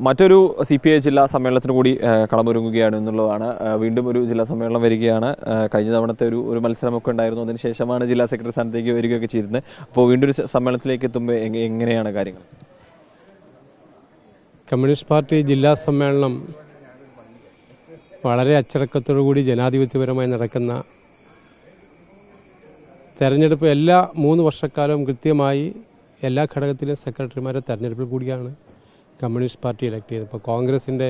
മറ്റൊരു C P I ജില്ലാ സമ്മേളനത്തിന് കൂടി കളമൊരുങ്ങുകയാണ് എന്നുള്ളതാണ്. വീണ്ടും ഒരു ജില്ലാ സമ്മേളനം വരികയാണ്. കഴിഞ്ഞ തവണത്തെ ഒരു ഒരു മത്സരമൊക്കെ ഉണ്ടായിരുന്നു. അതിനുശേഷമാണ് ജില്ലാ സെക്രട്ടറി സ്ഥാനത്തേക്ക് വരികയൊക്കെ ചെയ്തിരുന്നത്. അപ്പോൾ വീണ്ടും ഒരു സമ്മേളനത്തിലേക്ക് എത്തുമ്പോൾ എങ്ങ- എങ്ങനെയാണ് കാര്യങ്ങൾ? കമ്മ്യൂണിസ്റ്റ് പാർട്ടി ജില്ലാ സമ്മേളനം വളരെ അച്ചടക്കത്തോടു കൂടി ജനാധിപത്യപരമായി നടക്കുന്ന തെരഞ്ഞെടുപ്പ് എല്ലാ മൂന്ന് വർഷക്കാലവും കൃത്യമായി എല്ലാ ഘടകത്തിലും സെക്രട്ടറിമാരെ തെരഞ്ഞെടുപ്പിൽ കൂടിയാണ്. കമ്മ്യൂണിസ്റ്റ് പാർട്ടി ഇലക്ട് ചെയ്തത് ഇപ്പോൾ കോൺഗ്രസിന്റെ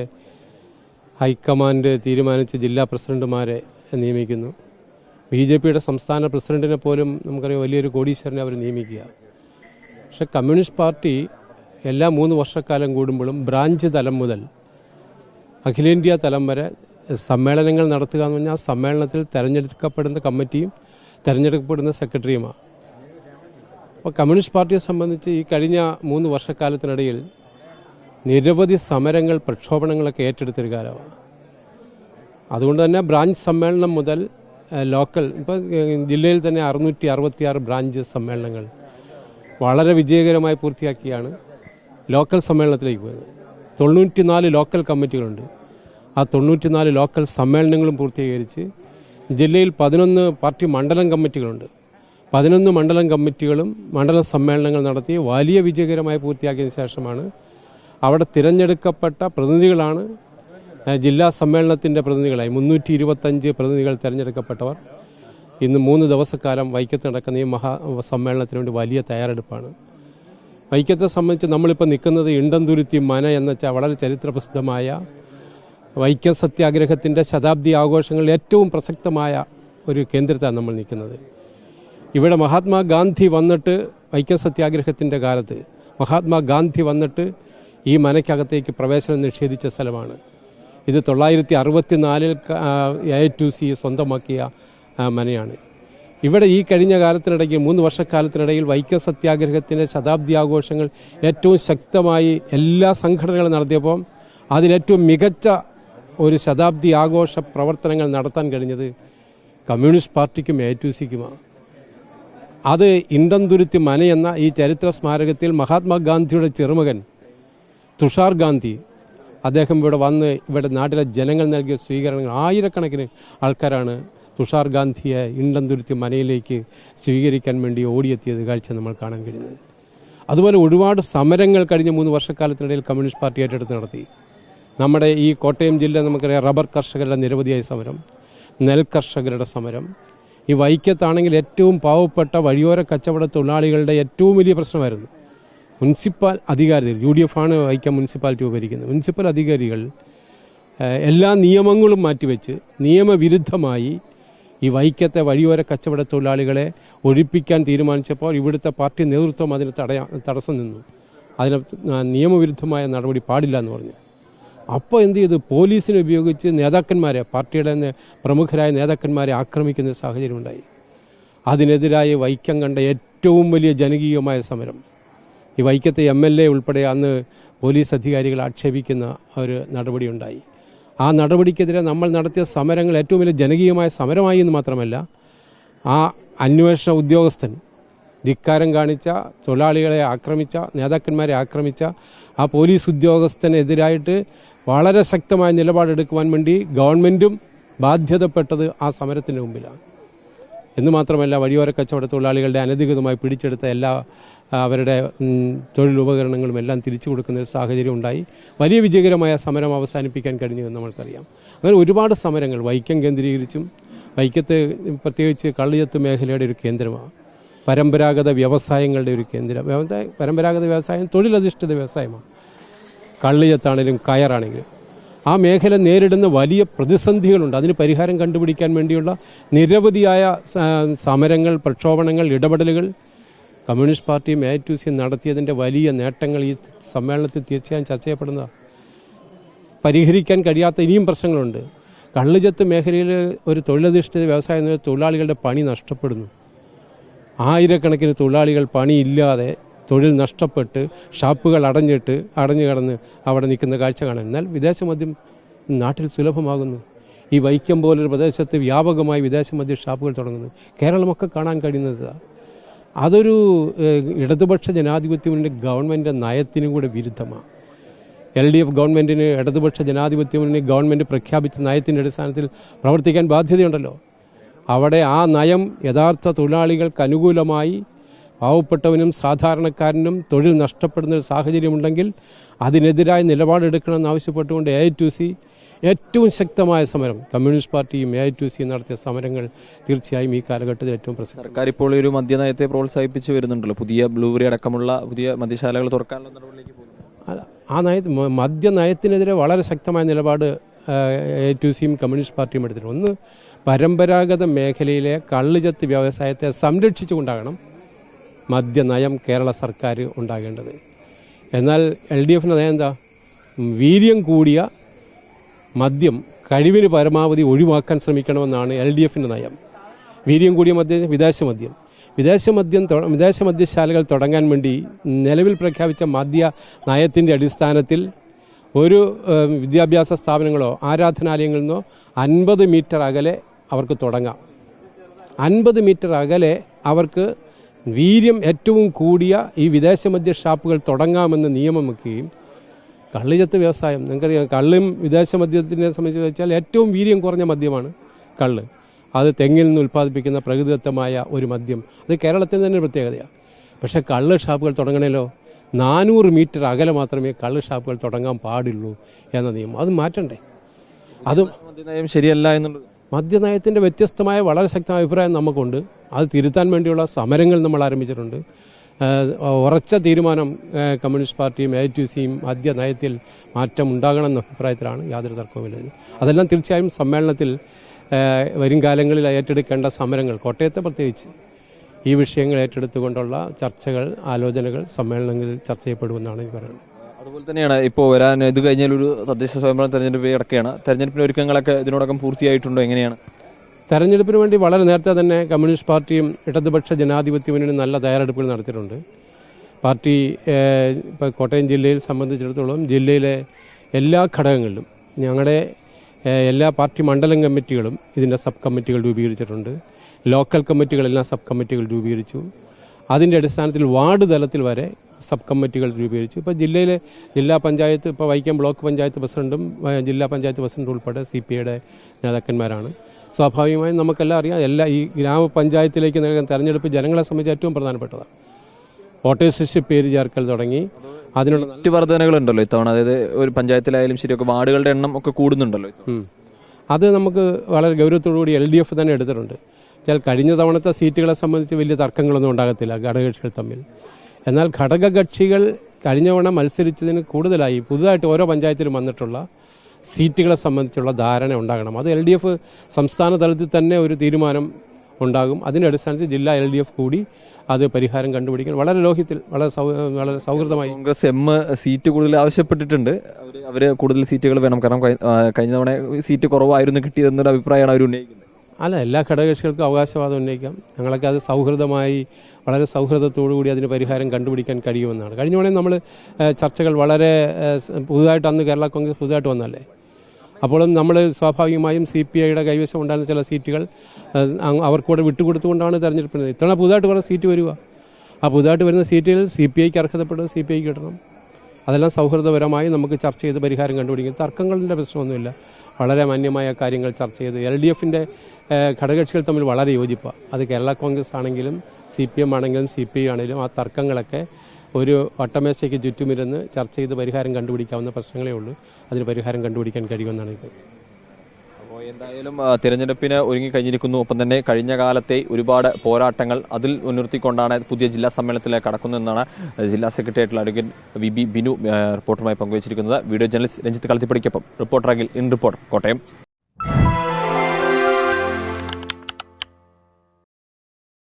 ഹൈക്കമാൻഡ് തീരുമാനിച്ച് ജില്ലാ പ്രസിഡന്റുമാരെ നിയമിക്കുന്നു. ബി ജെ പിയുടെ സംസ്ഥാന പ്രസിഡന്റിനെ പോലും നമുക്കറിയാം വലിയൊരു കോടീശ്വരനെ അവർ നിയമിക്കുക. പക്ഷെ കമ്മ്യൂണിസ്റ്റ് പാർട്ടി എല്ലാ മൂന്ന് വർഷക്കാലം കൂടുമ്പോഴും ബ്രാഞ്ച് തലം മുതൽ അഖിലേന്ത്യാ തലം വരെ സമ്മേളനങ്ങൾ നടത്തുക എന്ന് പറഞ്ഞാൽ ആ സമ്മേളനത്തിൽ തിരഞ്ഞെടുക്കപ്പെടുന്ന കമ്മിറ്റിയും തിരഞ്ഞെടുക്കപ്പെടുന്ന സെക്രട്ടറിയുമാണ്. അപ്പോൾ കമ്മ്യൂണിസ്റ്റ് പാർട്ടിയെ സംബന്ധിച്ച് ഈ കഴിഞ്ഞ മൂന്ന് വർഷക്കാലത്തിനിടയിൽ നിരവധി സമരങ്ങൾ പ്രക്ഷോഭണങ്ങളൊക്കെ ഏറ്റെടുത്തൊരു കാലമാണ്. അതുകൊണ്ട് തന്നെ ബ്രാഞ്ച് സമ്മേളനം മുതൽ ലോക്കൽ ഇപ്പോൾ ജില്ലയിൽ തന്നെ അറുന്നൂറ്റി അറുപത്തിയാറ് ബ്രാഞ്ച് സമ്മേളനങ്ങൾ വളരെ വിജയകരമായി പൂർത്തിയാക്കിയാണ് ലോക്കൽ സമ്മേളനത്തിലേക്ക് പോയത്. തൊണ്ണൂറ്റിനാല് ലോക്കൽ കമ്മിറ്റികളുണ്ട്. ആ തൊണ്ണൂറ്റിനാല് ലോക്കൽ സമ്മേളനങ്ങളും പൂർത്തീകരിച്ച് ജില്ലയിൽ പതിനൊന്ന് പാർട്ടി മണ്ഡലം കമ്മിറ്റികളുണ്ട്. പതിനൊന്ന് മണ്ഡലം കമ്മിറ്റികളും മണ്ഡല സമ്മേളനങ്ങൾ നടത്തി വലിയ വിജയകരമായി പൂർത്തിയാക്കിയതിനു ശേഷമാണ് അവിടെ തിരഞ്ഞെടുക്കപ്പെട്ട പ്രതിനിധികളാണ് ജില്ലാ സമ്മേളനത്തിന്റെ പ്രതിനിധികളായി. മുന്നൂറ്റി ഇരുപത്തഞ്ച് പ്രതിനിധികൾ തിരഞ്ഞെടുക്കപ്പെട്ടവർ. ഇന്ന് മൂന്ന് ദിവസക്കാലം വൈക്കത്ത് നടക്കുന്ന ഈ മഹാ സമ്മേളനത്തിന് വേണ്ടി വലിയ തയ്യാറെടുപ്പാണ്. വൈക്കത്തെ സംബന്ധിച്ച് നമ്മളിപ്പോൾ നിൽക്കുന്നത് ഇണ്ടന്തുരുത്തി മന എന്ന വളരെ ചരിത്രപ്രസിദ്ധമായ വൈക്കം സത്യാഗ്രഹത്തിന്റെ ശതാബ്ദി ആഘോഷങ്ങളിൽ ഏറ്റവും പ്രസക്തമായ ഒരു കേന്ദ്രത്താണ് നമ്മൾ നിൽക്കുന്നത്. ഇവിടെ മഹാത്മാഗാന്ധി വന്നിട്ട് വൈക്കം സത്യാഗ്രഹത്തിന്റെ കാലത്ത് മഹാത്മാഗാന്ധി വന്നിട്ട് ഈ മനയ്ക്കകത്തേക്ക് പ്രവേശനം നിഷേധിച്ച സ്ഥലമാണ്. ഇത് തൊള്ളായിരത്തി അറുപത്തിനാലിൽ എ ടു സി സ്വന്തമാക്കിയ മനയാണ്. ഇവിടെ ഈ കഴിഞ്ഞ കാലത്തിനിടയ്ക്ക് മൂന്ന് വർഷക്കാലത്തിനിടയിൽ വൈക്കം സത്യാഗ്രഹത്തിന്റെ ശതാബ്ദി ആഘോഷങ്ങൾ ഏറ്റവും ശക്തമായി എല്ലാ സംഘടനകളും നടത്തിയപ്പോൾ അതിലേറ്റവും മികച്ച ഒരു ശതാബ്ദി ആഘോഷ പ്രവർത്തനങ്ങൾ നടത്താൻ കഴിഞ്ഞത് കമ്മ്യൂണിസ്റ്റ് പാർട്ടിക്കും എ ടു സിക്കുമാണ് അത് ഇണ്ടന്തുരുത്തി മനയെന്ന ഈ ചരിത്ര സ്മാരകത്തിൽ മഹാത്മാഗാന്ധിയുടെ ചെറുമകൻ തുഷാർ ഗാന്ധി അദ്ദേഹം ഇവിടെ വന്ന് ഇവിടെ നാട്ടിലെ ജനങ്ങൾ നൽകിയ സ്വീകരണങ്ങൾ ആയിരക്കണക്കിന് ആൾക്കാരാണ് തുഷാർ ഗാന്ധിയെ ഇണ്ടംതുരുത്തി മനയിലേക്ക് സ്വീകരിക്കാൻ വേണ്ടി ഓടിയെത്തിയത് കാഴ്ച നമ്മൾ കാണാൻ കഴിഞ്ഞത്. അതുപോലെ ഒരുപാട് സമരങ്ങൾ കഴിഞ്ഞ മൂന്ന് വർഷക്കാലത്തിനിടയിൽ കമ്മ്യൂണിസ്റ്റ് പാർട്ടി ഏറ്റെടുത്ത് നടത്തി. നമ്മുടെ ഈ കോട്ടയം ജില്ല നമുക്കറിയാം റബ്ബർ കർഷകരുടെ നിരവധിയായ സമരം നെൽ കർഷകരുടെ സമരം. ഈ വൈക്കത്താണെങ്കിൽ ഏറ്റവും പാവപ്പെട്ട വഴിയോര കച്ചവട തൊഴിലാളികളുടെ ഏറ്റവും വലിയ പ്രശ്നമായിരുന്നു. മുനിസിപ്പൽ അധികാരികൾ യു ഡി എഫ് ആണ് വൈക്കം മുനിസിപ്പാലിറ്റി ഭരിക്കുന്നത് മുനിസിപ്പൽ അധികാരികൾ എല്ലാ നിയമങ്ങളും മാറ്റിവെച്ച് നിയമവിരുദ്ധമായി ഈ വൈക്കത്തെ വഴിയോര കച്ചവട തൊഴിലാളികളെ ഒഴിപ്പിക്കാൻ തീരുമാനിച്ചപ്പോൾ ഇവിടുത്തെ പാർട്ടി നേതൃത്വം അതിന് തടയാ തടസ്സം നിന്നു. അതിന് നിയമവിരുദ്ധമായ നടപടി പാടില്ല എന്ന് പറഞ്ഞു. അപ്പോൾ എന്ത് ചെയ്തു? പോലീസിനെ ഉപയോഗിച്ച് നേതാക്കന്മാരെ പാർട്ടിയുടെ പ്രമുഖരായ നേതാക്കന്മാരെ ആക്രമിക്കുന്ന സാഹചര്യം ഉണ്ടായി. അതിനെതിരായി വൈക്കം കണ്ട ഏറ്റവും വലിയ ജനകീയമായ സമരം. ഈ വൈക്കത്തെ എം എൽ എ ഉൾപ്പെടെ അന്ന് പോലീസ് അധികാരികൾ ആക്ഷേപിക്കുന്ന ഒരു നടപടിയുണ്ടായി. ആ നടപടിക്കെതിരെ നമ്മൾ നടത്തിയ സമരങ്ങൾ ഏറ്റവും വലിയ ജനകീയമായ സമരമായി എന്ന് മാത്രമല്ല ആ അന്വേഷണ ഉദ്യോഗസ്ഥൻ ധിക്കാരം കാണിച്ച തൊഴിലാളികളെ ആക്രമിച്ച നേതാക്കന്മാരെ ആക്രമിച്ച ആ പോലീസ് ഉദ്യോഗസ്ഥനെതിരായിട്ട് വളരെ ശക്തമായ നിലപാടെടുക്കുവാൻ വേണ്ടി ഗവൺമെന്റും ബാധ്യതപ്പെട്ടത് ആ സമരത്തിന് മുമ്പിലാണ്. എന്ന് മാത്രമല്ല വഴിയോര കച്ചവട തൊഴിലാളികളുടെ അനധികൃതമായി പിടിച്ചെടുത്ത എല്ലാ അവരുടെ തൊഴിലുപകരണങ്ങളും എല്ലാം തിരിച്ചു കൊടുക്കുന്ന ഒരു സാഹചര്യം ഉണ്ടായി വലിയ വിജയകരമായ സമരം അവസാനിപ്പിക്കാൻ കഴിഞ്ഞു എന്ന് നമ്മൾക്കറിയാം. അങ്ങനെ ഒരുപാട് സമരങ്ങൾ വൈക്കം കേന്ദ്രീകരിച്ചും വൈക്കത്ത് പ്രത്യേകിച്ച് കള്ളിയത്ത് മേഖലയുടെ ഒരു കേന്ദ്രമാണ്. പരമ്പരാഗത വ്യവസായങ്ങളുടെ ഒരു കേന്ദ്രം. വ്യവസായ- പരമ്പരാഗത വ്യവസായം തൊഴിലധിഷ്ഠിത വ്യവസായമാണ്. കള്ളിയത്താണെങ്കിലും കയറാണെങ്കിലും. ആ മേഖല നേരിടുന്ന വലിയ പ്രതിസന്ധികളുണ്ട്. അതിന് പരിഹാരം കണ്ടുപിടിക്കാൻ വേണ്ടിയുള്ള നിരവധിയായ സമരങ്ങൾ പ്രക്ഷോഭണങ്ങൾ ഇടപെടലുകൾ കമ്മ്യൂണിസ്റ്റ് പാർട്ടിയും എ ടു സി നടത്തിയതിന്റെ വലിയ നേട്ടങ്ങൾ ഈ സമ്മേളനത്തിൽ തീർച്ചയായും ചർച്ച ചെയ്യപ്പെടുന്നതാണ് പരിഹരിക്കാൻ കഴിയാത്ത ഇനിയും പ്രശ്നങ്ങളുണ്ട്. കള്ളുചത്ത് മേഖലയിൽ ഒരു തൊഴിലധിഷ്ഠിത വ്യവസായ തൊഴിലാളികളുടെ പണി നഷ്ടപ്പെടുന്നു. ആയിരക്കണക്കിന് തൊഴിലാളികൾ പണിയില്ലാതെ തൊഴിൽ നഷ്ടപ്പെട്ട് ഷാപ്പുകൾ അടഞ്ഞിട്ട് അടഞ്ഞു കിടന്ന് അവിടെ നിൽക്കുന്ന കാഴ്ച കാണാൻ എന്നാൽ വിദേശ മദ്യം നാട്ടിൽ സുലഭമാകുന്നു. ഈ വൈക്കം പോലൊരു പ്രദേശത്ത് വ്യാപകമായി വിദേശ മദ്യ ഷാപ്പുകൾ തുടങ്ങുന്നു. കേരളമൊക്കെ കാണാൻ കഴിയുന്നത്. അതൊരു ഇടതുപക്ഷ ജനാധിപത്യ മുന്നണി ഗവൺമെന്റ് നയത്തിനും കൂടെ വിരുദ്ധമാണ് എൽ ഡി എഫ് ഗവൺമെന്റിന് ഇടതുപക്ഷ ജനാധിപത്യ ഗവൺമെന്റ് പ്രഖ്യാപിച്ച നയത്തിന്റെ അടിസ്ഥാനത്തിൽ പ്രവർത്തിക്കാൻ ബാധ്യതയുണ്ടല്ലോ. അവിടെ ആ നയം യഥാർത്ഥ തൊഴിലാളികൾക്ക് അനുകൂലമായി പാവപ്പെട്ടവനും സാധാരണക്കാരനും തൊഴിൽ നഷ്ടപ്പെടുന്ന ഒരു സാഹചര്യമുണ്ടെങ്കിൽ അതിനെതിരായ നിലപാടെടുക്കണമെന്ന് ആവശ്യപ്പെട്ടുകൊണ്ട് എ ഐ ടു സി ഏറ്റവും ശക്തമായ സമരം. കമ്മ്യൂണിസ്റ്റ് പാർട്ടിയും എ ഐ ടു സിയും നടത്തിയ സമരങ്ങൾ തീർച്ചയായും ഈ കാലഘട്ടത്തിൽ ഏറ്റവും പ്രസിദ്ധം. സർക്കാർ ഇപ്പോൾ ഒരു മദ്യനയത്തെ പ്രോത്സാഹിപ്പിച്ചു വരുന്നുണ്ടല്ലോ. പുതിയ ബ്ലൂബെറി അടക്കമുള്ള പുതിയ മദ്യശാലകൾ തുറക്കാനുള്ള നടപടിയിലേക്ക് ആ നയ മദ്യ മദ്യനയത്തിനെതിരെ വളരെ ശക്തമായ നിലപാട് എ ടു സിയും കമ്മ്യൂണിസ്റ്റ് പാർട്ടിയും എടുത്തിട്ടുണ്ട്. ഒന്ന് പരമ്പരാഗത മേഖലയിലെ കള്ളുചത്ത് വ്യവസായത്തെ സംരക്ഷിച്ചുകൊണ്ടാകണം മദ്യനയം കേരള സർക്കാർ ഉണ്ടാകേണ്ടത്. എന്നാൽ എൽ ഡി എഫിന്റെ നയം എന്താ? വീര്യം കൂടിയ മദ്യം കഴിവിന് പരമാവധി ഒഴിവാക്കാൻ ശ്രമിക്കണമെന്നാണ് എൽ ഡി എഫിന്റെ നയം. വീര്യം കൂടിയ മദ്യം വിദേശ മദ്യം. വിദേശ മദ്യം വിദേശ മദ്യശാലകൾ തുടങ്ങാൻ വേണ്ടി നിലവിൽ പ്രഖ്യാപിച്ച മദ്യ നയത്തിന്റെ അടിസ്ഥാനത്തിൽ ഒരു വിദ്യാഭ്യാസ സ്ഥാപനങ്ങളോ ആരാധനാലയങ്ങളിൽ നിന്നോ അൻപത് മീറ്റർ അകലെ അവർക്ക് തുടങ്ങാം. അൻപത് മീറ്റർ അകലെ അവർക്ക് വീര്യം ഏറ്റവും കൂടിയ ഈ വിദേശ മദ്യ ഷാപ്പുകൾ തുടങ്ങാമെന്ന് നിയമം വെക്കുകയും കള്ളുചത്ത് വ്യവസായം. നിങ്ങൾക്കറിയാം കള്ളും വിദേശ മദ്യത്തിനെ സംബന്ധിച്ച് വെച്ചാൽ ഏറ്റവും വീര്യം കുറഞ്ഞ മദ്യമാണ് കള്ള്. അത് തെങ്ങിൽ നിന്ന് ഉൽപ്പാദിപ്പിക്കുന്ന പ്രകൃതിദത്തമായ ഒരു മദ്യം. അത് കേരളത്തിന് തന്നെ പ്രത്യേകതയാണ്. പക്ഷേ കള്ള് ഷാപ്പുകൾ തുടങ്ങണേലോ? നാനൂറ് മീറ്റർ അകലെ മാത്രമേ കള്ള് ഷാപ്പുകൾ തുടങ്ങാൻ പാടുള്ളൂ എന്ന നിയമം. അത് മാറ്റണ്ടേ? അത് മദ്യനയം ശരിയല്ല എന്നുള്ളത്. മദ്യനയത്തിന്റെ വ്യത്യസ്തമായ വളരെ ശക്തമായ അഭിപ്രായം നമുക്കുണ്ട്. അത് തിരുത്താൻ വേണ്ടിയുള്ള സമരങ്ങൾ നമ്മൾ ആരംഭിച്ചിട്ടുണ്ട്. ഉറച്ച തീരുമാനം കമ്മ്യൂണിസ്റ്റ് പാർട്ടിയും എ ടി സിയും മദ്യനയത്തിൽ മാറ്റം ഉണ്ടാകണം എന്ന അഭിപ്രായത്തിലാണ് യാതൊരു തർക്കവുമില്ല. അതെല്ലാം തീർച്ചയായും സമ്മേളനത്തിൽ വരും കാലങ്ങളിൽ ഏറ്റെടുക്കേണ്ട സമരങ്ങൾ കോട്ടയത്തെ പ്രത്യേകിച്ച് ഈ വിഷയങ്ങൾ ഏറ്റെടുത്തുകൊണ്ടുള്ള ചർച്ചകൾ ആലോചനകൾ സമ്മേളനങ്ങളിൽ ചർച്ച ചെയ്യപ്പെടുമെന്നാണ് എനിക്ക് പറയുന്നത് അതുപോലെ തന്നെയാണ് ഇപ്പോൾ വരാൻ ഇത് കഴിഞ്ഞാൽ ഒരു തദ്ദേശ സ്വയംഭരണ തെരഞ്ഞെടുപ്പ് കിടക്കുകയാണ് തെരഞ്ഞെടുപ്പിന് ഒരുക്കങ്ങളൊക്കെ ഇതിനോടൊപ്പം പൂർത്തിയായിട്ടുണ്ടോ? എങ്ങനെയാണ്? തെരഞ്ഞെടുപ്പിന് വേണ്ടി വളരെ നേരത്തെ തന്നെ കമ്മ്യൂണിസ്റ്റ് പാർട്ടിയും ഇടതുപക്ഷ ജനാധിപത്യ മുന്നണി നല്ല തയ്യാറെടുപ്പുകൾ നടത്തിയിട്ടുണ്ട്. പാർട്ടി ഇപ്പോൾ കോട്ടയം ജില്ലയിൽ സംബന്ധിച്ചിടത്തോളം ജില്ലയിലെ എല്ലാ ഘടകങ്ങളിലും ഞങ്ങളുടെ എല്ലാ പാർട്ടി മണ്ഡലം കമ്മിറ്റികളും ഇതിന്റെ സബ് കമ്മിറ്റികൾ രൂപീകരിച്ചിട്ടുണ്ട്. ലോക്കൽ കമ്മിറ്റികളെല്ലാം സബ് കമ്മിറ്റികൾ രൂപീകരിച്ചു. അതിന്റെ അടിസ്ഥാനത്തിൽ വാർഡ് തലത്തിൽ വരെ സബ് കമ്മിറ്റികൾ രൂപീകരിച്ചു. ഇപ്പോൾ ജില്ലയിലെ ജില്ലാ പഞ്ചായത്ത് ഇപ്പോൾ വൈക്കം ബ്ലോക്ക് പഞ്ചായത്ത് പ്രസിഡന്റും ജില്ലാ പഞ്ചായത്ത് പ്രസിഡന്റും ഉൾപ്പെടെ സി പി ഐയുടെ നേതാക്കന്മാരാണ്. സ്വാഭാവികമായും നമുക്കെല്ലാം അറിയാം എല്ലാ ഈ ഗ്രാമപഞ്ചായത്തിലേക്ക് നൽകുന്ന തെരഞ്ഞെടുപ്പ് ജനങ്ങളെ സംബന്ധിച്ച് ഏറ്റവും പ്രധാനപ്പെട്ടതാണ്. വോട്ടേഴ്സ് പേര് ചേർക്കൽ തുടങ്ങി. അതിനുള്ള മറ്റ് വർധനകളുണ്ടല്ലോ ഇത്തവണ. അതായത് ഒരു പഞ്ചായത്തിലായാലും ശരിയൊക്കെ വാർഡുകളുടെ എണ്ണം ഒക്കെ കൂടുന്നുണ്ടല്ലോ. അത് നമുക്ക് വളരെ ഗൗരവത്തോടുകൂടി എൽ ഡി എഫ് തന്നെ എടുത്തിട്ടുണ്ട്. എന്നാൽ കഴിഞ്ഞ തവണത്തെ സീറ്റുകളെ സംബന്ധിച്ച് വലിയ തർക്കങ്ങളൊന്നും ഉണ്ടാകത്തില്ല ഘടകകക്ഷികൾ തമ്മിൽ. എന്നാൽ ഘടകകക്ഷികൾ കഴിഞ്ഞ തവണ മത്സരിച്ചതിന് കൂടുതലായി പുതുതായിട്ട് ഓരോ പഞ്ചായത്തിലും വന്നിട്ടുള്ള സീറ്റുകളെ സംബന്ധിച്ചുള്ള ധാരണ ഉണ്ടാകണം. അത് എൽ ഡി എഫ് സംസ്ഥാന തലത്തിൽ തന്നെ ഒരു തീരുമാനം ഉണ്ടാകും. അതിന്റെ അടിസ്ഥാനത്തിൽ ജില്ലാ എൽ ഡി എഫ് കൂടി അത് പരിഹാരം കണ്ടുപിടിക്കാൻ വളരെ ലോഹ്യത്തിൽ വളരെ സൗ വളരെ സൗഹൃദമായി. കോൺഗ്രസ് എം സീറ്റ് കൂടുതൽ ആവശ്യപ്പെട്ടിട്ടുണ്ട്. അവർ അവർ കൂടുതൽ സീറ്റുകൾ വേണം. കാരണം കഴിഞ്ഞ തവണ സീറ്റ് കുറവായിരുന്നു കിട്ടിയതെന്നൊരു അഭിപ്രായമാണ് അവർ ഉന്നയിക്കുന്നത്. അല്ല എല്ലാ ഘടകകക്ഷികൾക്കും അവകാശവാദം ഉന്നയിക്കാം. ഞങ്ങളൊക്കെ അത് സൗഹൃദമായി വളരെ സൗഹൃദത്തോടു കൂടി അതിന് പരിഹാരം കണ്ടുപിടിക്കാൻ കഴിയുമെന്നാണ്. കഴിഞ്ഞ തവണ നമ്മൾ ചർച്ചകൾ വളരെ പുതുതായിട്ട് അന്ന് കേരള കോൺഗ്രസ് പുതുതായിട്ട് വന്നല്ലേ അപ്പോഴും നമ്മൾ സ്വാഭാവികമായും സി പി ഐയുടെ കൈവശം ഉണ്ടായിരുന്ന ചില സീറ്റുകൾ അവർക്കൂടെ വിട്ടുകൊടുത്തുകൊണ്ടാണ് തെരഞ്ഞെടുപ്പിന് ഇത്തവണ പുതുതായിട്ട് കുറേ സീറ്റ് വരിക ആ പുതുതായിട്ട് വരുന്ന സീറ്റുകൾ സി പി ഐക്ക് അർഹതപ്പെട്ടത് സി പി ഐക്ക് കിട്ടണം. അതെല്ലാം സൗഹൃദപരമായി നമുക്ക് ചർച്ച ചെയ്ത് പരിഹാരം കണ്ടുപിടിക്കും. തർക്കങ്ങളുടെ പ്രശ്നമൊന്നുമില്ല. വളരെ മാന്യമായ കാര്യങ്ങൾ ചർച്ച ചെയ്ത് എൽ ഡി എഫിന്റെ ഘടകകക്ഷികൾ തമ്മിൽ വളരെ യോജിപ്പാണ് അത് കേരള കോൺഗ്രസ് ആണെങ്കിലും സി പി എം ആണെങ്കിലും സി പി ഐ ആണെങ്കിലും ആ തർക്കങ്ങളൊക്കെ ഒരു വട്ടമേശയ്ക്ക് ചുറ്റുമിരുന്ന് ചർച്ച ചെയ്ത് പരിഹാരം കണ്ടുപിടിക്കാവുന്ന പ്രശ്നങ്ങളേ ഉള്ളൂ. അതിന് പരിഹാരം കണ്ടുപിടിക്കാൻ കഴിയുമെന്നാണ് ഇത്. എന്തായാലും തിരഞ്ഞെടുപ്പിന് ഒരുങ്ങി കഴിഞ്ഞിരിക്കുന്നു ഒപ്പം തന്നെ കഴിഞ്ഞ കാലത്തെ ഒരുപാട് പോരാട്ടങ്ങൾ അതിൽ മുൻനിർത്തിക്കൊണ്ടാണ് പുതിയ ജില്ലാ സമ്മേളനത്തിലേക്ക് കടക്കുന്നതെന്നാണ് ജില്ലാ secretary advocate V B Binu റിപ്പോർട്ടുമായി പങ്കുവച്ചിരിക്കുന്നത്. വീഡിയോ ജേർണലിസ്റ്റ് രഞ്ജിത്ത് കളത്തിപ്പടിക്കൊപ്പം. റിപ്പോർട്ടറാകിൽ ഇൻ റിപ്പോർട്ടർ കോട്ടയം.